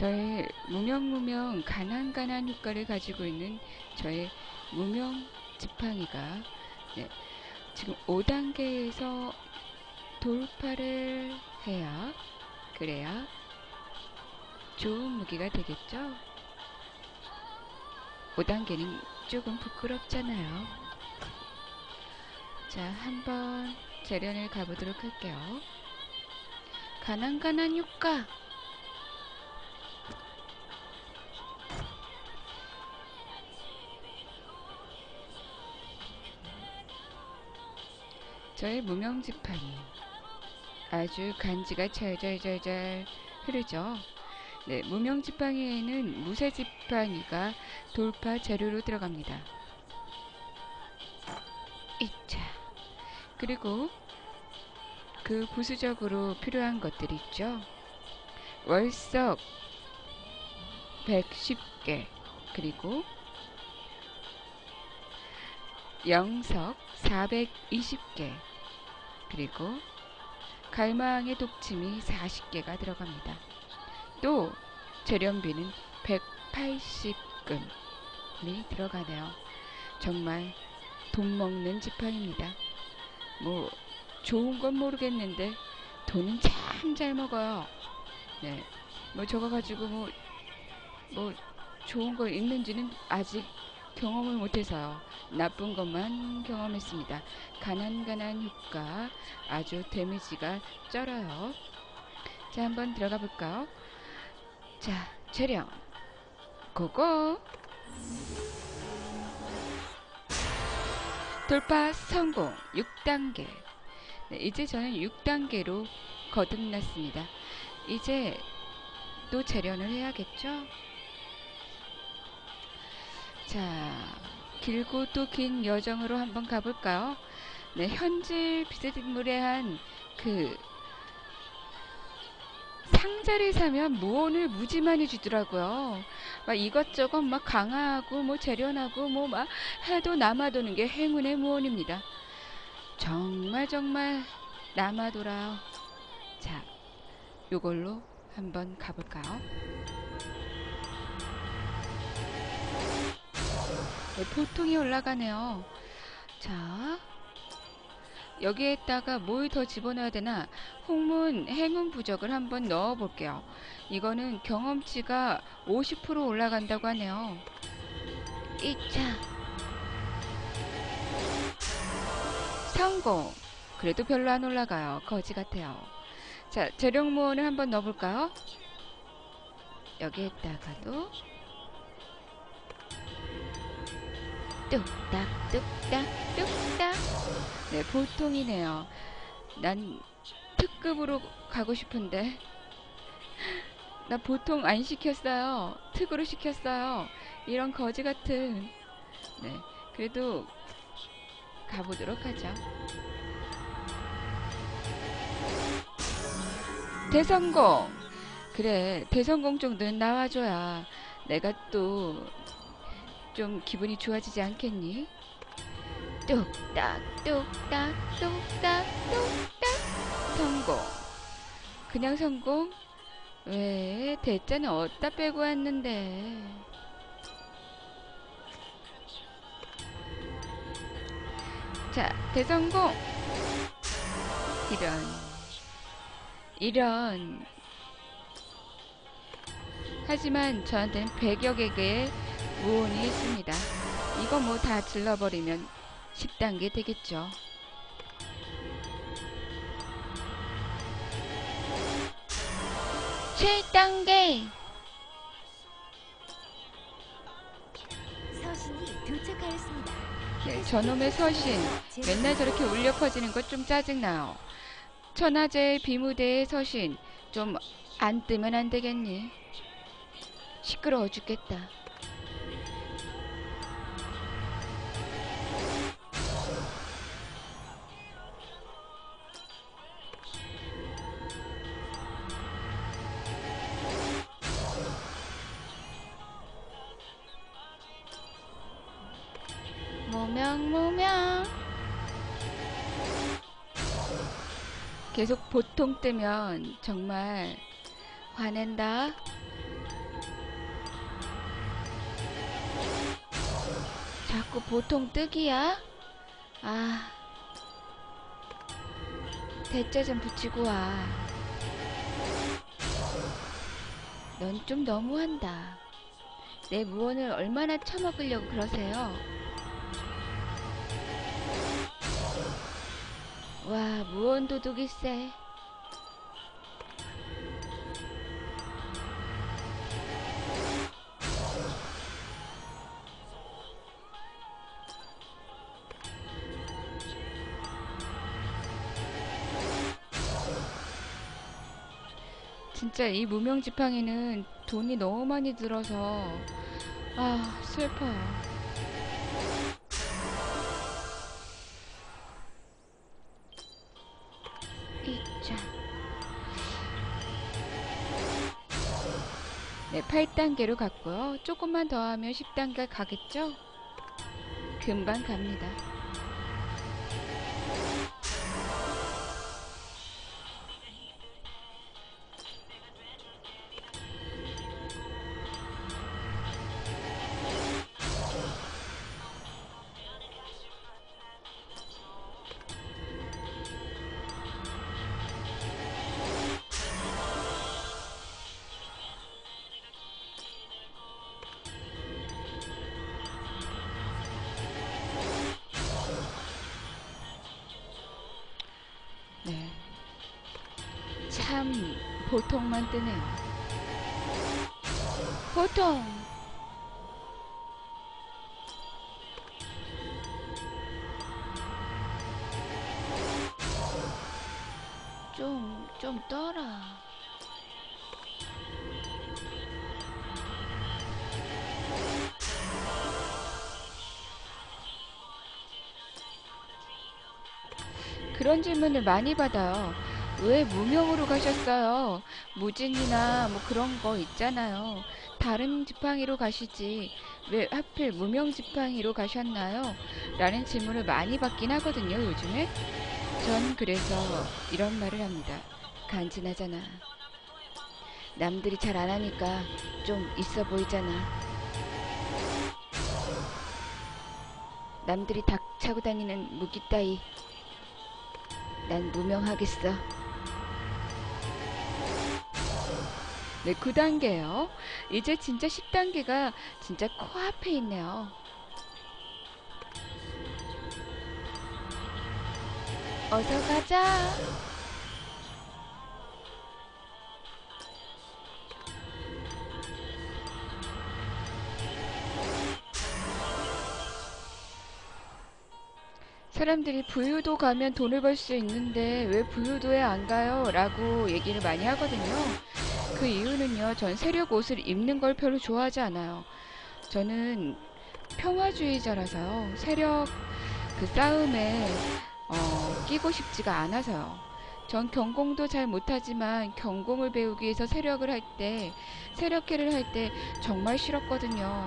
저의 무명무명 가난가난 효과를 가지고 있는 저의 무명 지팡이가 네, 지금 5단계에서 돌파를 해야 그래야 좋은 무기가 되겠죠? 5단계는 조금 부끄럽잖아요. 자, 한번 재련을 가보도록 할게요. 가난가난 효과! 저의 무명지팡이 아주 간지가 잘잘잘잘 흐르죠. 네, 무명지팡이에는 무쇠지팡이가 돌파 재료로 들어갑니다. 이차 그리고 그 부수적으로 필요한 것들이 있죠. 월석 110개 그리고 영석 420개 그리고 갈망의 독침이 40개가 들어갑니다. 또 재련비는 180금이 들어가네요. 정말 돈 먹는 지팡입니다. 뭐 좋은 건 모르겠는데 돈은 참 잘 먹어요. 네, 뭐 저거 가지고 뭐 뭐 좋은 거 있는지는 아직 경험을 못해서요. 나쁜 것만 경험했습니다. 가난가난 효과 아주 데미지가 쩔어요. 자, 한번 들어가 볼까요? 자, 재령 고고! 돌파 성공 6단계 네, 이제 저는 6단계로 거듭났습니다. 이제 또 재련을 해야겠죠? 자, 길고 또 긴 여정으로 한번 가볼까요? 네, 현질 비스무리한 그 상자를 사면 무언을 무지 많이 주더라고요. 막 이것저것 막 강화하고 뭐 재련하고 뭐 막 해도 남아도는 게 행운의 무언입니다. 정말 정말 남아돌아요. 자, 요걸로 한번 가볼까요? 네, 보통이 올라가네요. 자, 여기에다가 뭘 더 집어넣어야 되나? 홍문 행운 부적을 한번 넣어 볼게요. 이거는 경험치가 50% 올라간다고 하네요. 2차 성공. 그래도 별로 안 올라가요. 거지 같아요. 자, 재력무원을 한번 넣어볼까요? 여기에다가도 뚝딱 뚝딱 뚝딱. 네 보통이네요. 난 특급으로 가고 싶은데. 나 보통 안 시켰어요. 특으로 시켰어요. 이런 거지 같은. 네 그래도 가보도록 하죠. 대성공. 그래 대성공 정도는 나와줘야 내가 또 좀 기분이 좋아지지 않겠니? 뚝딱 뚝딱 뚝딱 뚝딱. 성공. 그냥 성공? 왜 대자는 어디다 빼고 왔는데? 자 대성공. 이런. 이런. 하지만 저한테는 100여 개의 무온이 있습니다. 이거 뭐 다 질러버리면 10단계 되겠죠. (7단계) 서신이 도착하였습니다. 네, 저놈의 서신 맨날 저렇게 울려 퍼지는 것 좀 짜증나요. 천하제의 비무대의 서신 좀 안 뜨면 안 되겠니? 시끄러워 죽겠다. 악몽이야 계속 보통 뜨면 정말 화낸다. 자꾸 보통 뜨기야? 아 대짜 좀 붙이고 와 넌 좀 너무한다. 내 무언을 얼마나 처먹으려고 그러세요? 와, 무언 도둑이 세. 진짜 이 무명 지팡이는 돈이 너무 많이 들어서 아 슬퍼요. 8단계로 갔고요. 조금만 더 하면 10단계 가겠죠? 금방 갑니다. 참 보통만 뜨네요. 보통. 좀, 좀 떠라. 그런 질문을 많이 받아요. 왜 무명으로 가셨어요? 무진이나 뭐 그런 거 있잖아요. 다른 지팡이로 가시지. 왜 하필 무명 지팡이로 가셨나요? 라는 질문을 많이 받긴 하거든요, 요즘에. 전 그래서 이런 말을 합니다. 간지나잖아. 남들이 잘 안 하니까 좀 있어 보이잖아. 남들이 닭 차고 다니는 무기 따위 난 무명하겠어. 네, 9단계요. 이제 진짜 10단계가 진짜 코앞에 있네요. 어서 가자. 사람들이 부유도 가면 돈을 벌 수 있는데 왜 부유도에 안 가요? 라고 얘기를 많이 하거든요. 그 이유는요, 전 세력 옷을 입는 걸 별로 좋아하지 않아요. 저는 평화주의자라서요, 세력 그 싸움에 어, 끼고 싶지가 않아서요. 전 경공도 잘 못하지만 경공을 배우기 위해서 세력을 할 때, 세력회를 할 때 정말 싫었거든요.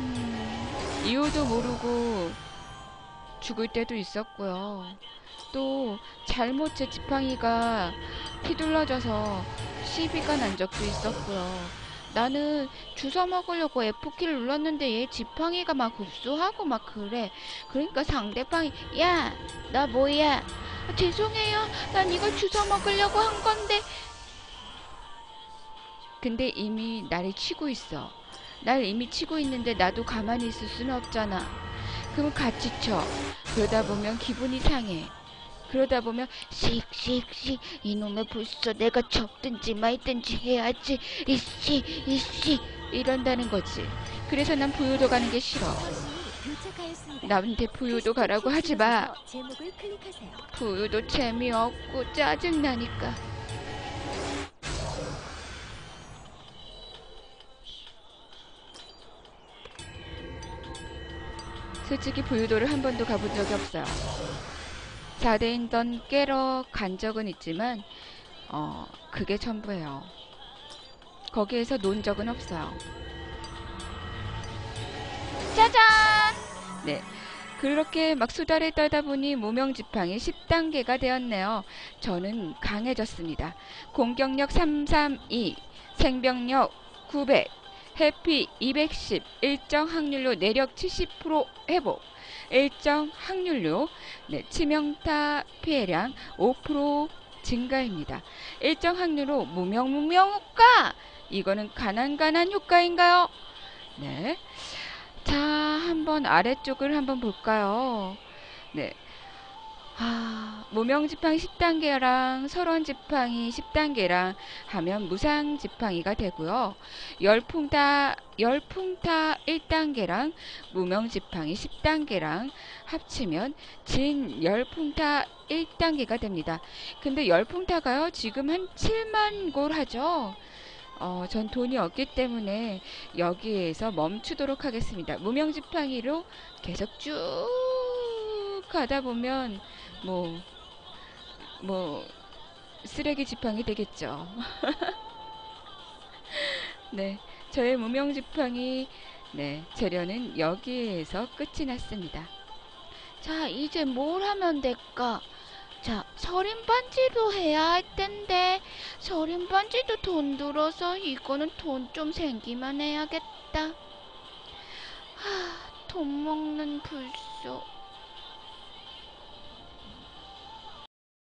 음, 이유도 모르고 죽을 때도 있었고요. 또 잘못 제 지팡이가 휘둘러져서 시비가 난 적도 있었고요. 나는 주워 먹으려고 F키를 눌렀는데 얘 지팡이가 막 흡수하고 막 그래. 그러니까 상대방이 야, 나 뭐야? 아, 죄송해요. 난 이걸 주워 먹으려고 한 건데. 근데 이미 나를 치고 있어. 날 이미 치고 있는데 나도 가만히 있을 수는 없잖아. 그럼 같이 쳐. 그러다 보면 기분이 상해. 그러다 보면 씩씩씩 이놈의 벌써 내가 접든지 말든지 해야지 이씨 이씨 이런다는 거지. 그래서 난 부유도 가는 게 싫어. 남한테 부유도 가라고 하지 마. 부유도 재미없고 짜증나니까. 솔직히 부유도를 한 번도 가본 적이 없어요. 4대인던 깨러 간 적은 있지만, 어, 그게 전부예요. 거기에서 논 적은 없어요. 짜잔! 네. 그렇게 막 수다를 떨다 보니 무명지팡이 10단계가 되었네요. 저는 강해졌습니다. 공격력 332, 생명력 900, 해피 210 일정 확률로 내력 70% 회복 일정 확률로 네, 치명타 피해량 5% 증가입니다. 일정 확률로 무명 무명 효과 이거는 가난 가난 효과인가요? 네. 자, 한번 아래쪽을 한번 볼까요? 네. 아, 무명지팡이 10단계랑 설원지팡이 10단계랑 하면 무상지팡이가 되고요. 열풍타, 열풍타 1단계랑 무명지팡이 10단계랑 합치면 진 열풍타 1단계가 됩니다. 근데 열풍타가요, 지금 한 7만 골 하죠? 어, 전 돈이 없기 때문에 여기에서 멈추도록 하겠습니다. 무명지팡이로 계속 쭉 가다 보면 뭐, 뭐, 쓰레기 지팡이 되겠죠. 네. 저의 무명 지팡이, 네. 재료는 여기에서 끝이 났습니다. 자, 이제 뭘 하면 될까? 자, 서린 반지도 해야 할 텐데, 서린 반지도 돈 들어서 이거는 돈 좀 생기만 해야겠다. 하, 돈 먹는 불소.